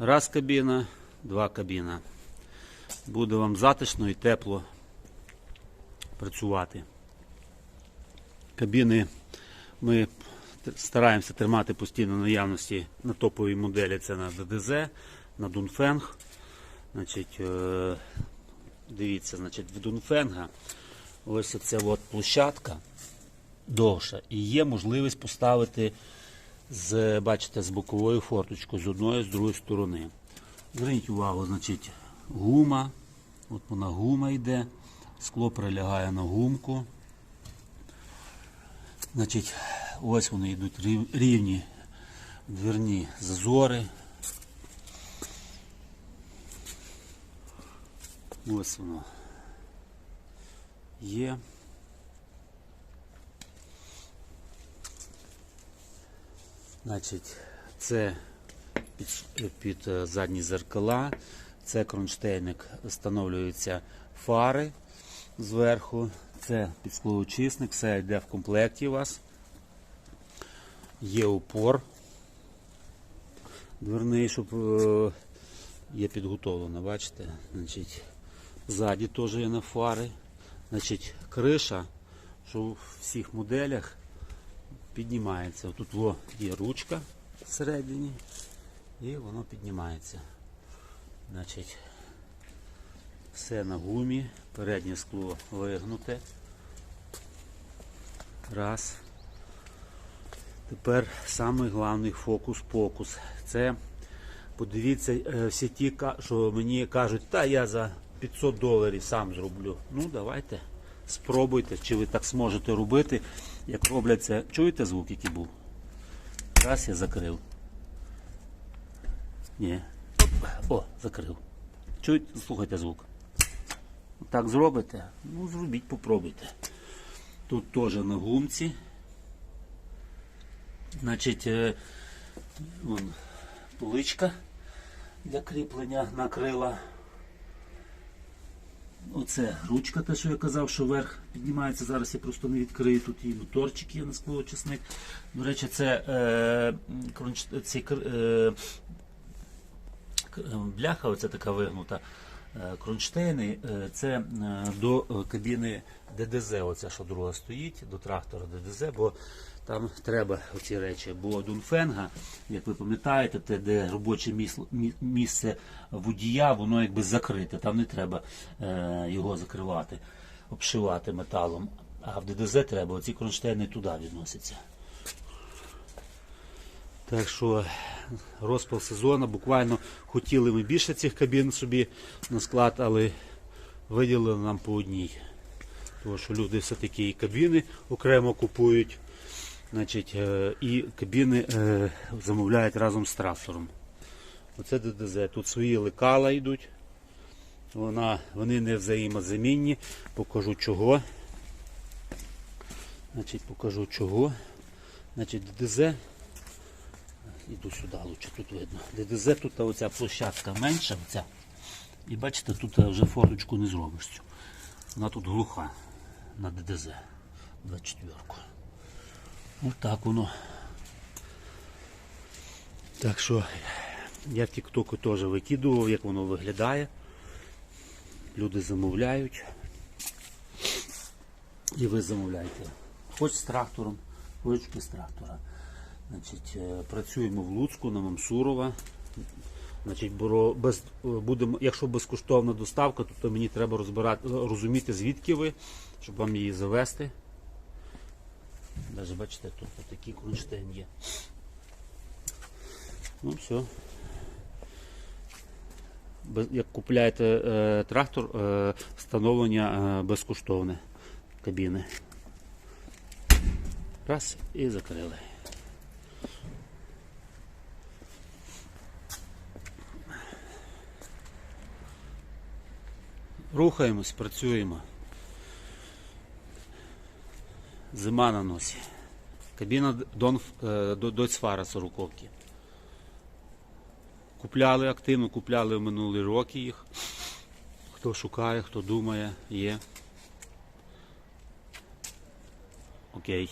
Раз кабіна, два кабіна. Буде вам затишно і тепло працювати. Кабіни ми стараємося тримати постійно наявності на топовій моделі. Це на ДДЗ, на Дунфенг. Значить, е, дивіться, значить, в Дунфенга ось ця от площадка довша. І є можливість поставити з, бачите, з боковою форточкою з одної, з другої сторони. Зверніть увагу, значить, гума. От вона гума йде, скло прилягає на гумку. Значить, ось вони йдуть рівні дверні зазори. Ось воно є. Значить, це під, під е, задні зеркала, це кронштейник, встановлюються фари зверху, це підсклоочисник, все йде в комплекті у вас. Є упор дверний, щоб е, є підготовлено, бачите? Значить, ззаді теж є на фари. Значить, криша, що в всіх моделях піднімається. Тут во є ручка всередині і воно піднімається. Значить, все на гумі, переднє скло вигнуте. Раз. Тепер самий головний фокус-покус. Це подивіться, е, всі ті, що мені кажуть, та я за 500 доларів сам зроблю. Ну, давайте, спробуйте, чи ви так зможете робити, як роблять це. Чуєте звук, який був? Раз я закрив. Ні. О, закрив. Чуєте, слухайте звук. Так зробите? Ну, зробіть, попробуйте. Тут теж на гумці. Значить, е, вон, поличка для кріплення на крила. Оце ручка, те, що я казав, що вверх піднімається. Зараз я просто не відкрию. Тут її моторчик є на склоочисник. До речі, це е, ці, е, е, бляха, оця така вигнута. Е, Кронштейни, е, це е, до кабіни ДДЗ, оця що друга стоїть, до трактора ДДЗ, бо там треба оці речі. Бо Дунфенга, як ви пам'ятаєте, те, де робоче місце водія, воно якби закрите, там не треба його закривати, обшивати металом. А в ДДЗ треба, оці кронштейни туди відносяться. Так що розпал сезону, буквально хотіли ми більше цих кабін собі на склад, але виділили нам по одній. Тому що люди все-таки і кабіни окремо купують, значить, е, і кабіни е, замовляють разом з трактором. Оце ДДЗ. Тут свої лекала йдуть. Вона, вони не взаємозамінні. Покажу чого. Значить, покажу чого. Значить, ДДЗ Іду сюди лучше, тут видно. ДДЗ тут оця площадка менша, оця. І бачите, тут вже форточку не зробиш. цю. Вона тут глуха на ДДЗ 24. Ось так воно. Так що я в Тіктоку теж викидував, як воно виглядає. Люди замовляють. І ви замовляєте. Хоч з трактором, хоч без трактора. Значить, е, працюємо в Луцьку на Мамсурова. Значить, без, е, будемо, якщо безкоштовна доставка, то, то мені треба розбирати, розуміти, звідки ви, щоб вам її завести. Навіть бачите, тут такий кронштейн є. Ну, все. Без, як купляєте е, трактор, е, встановлення е, безкоштовне кабіни. Раз і закрили. Рухаємось, працюємо. Зима на носі. Кабіна е, До- Дойцфара сороковки. Купляли активно, купляли в минулі роки їх. Хто шукає, хто думає, є. Окей.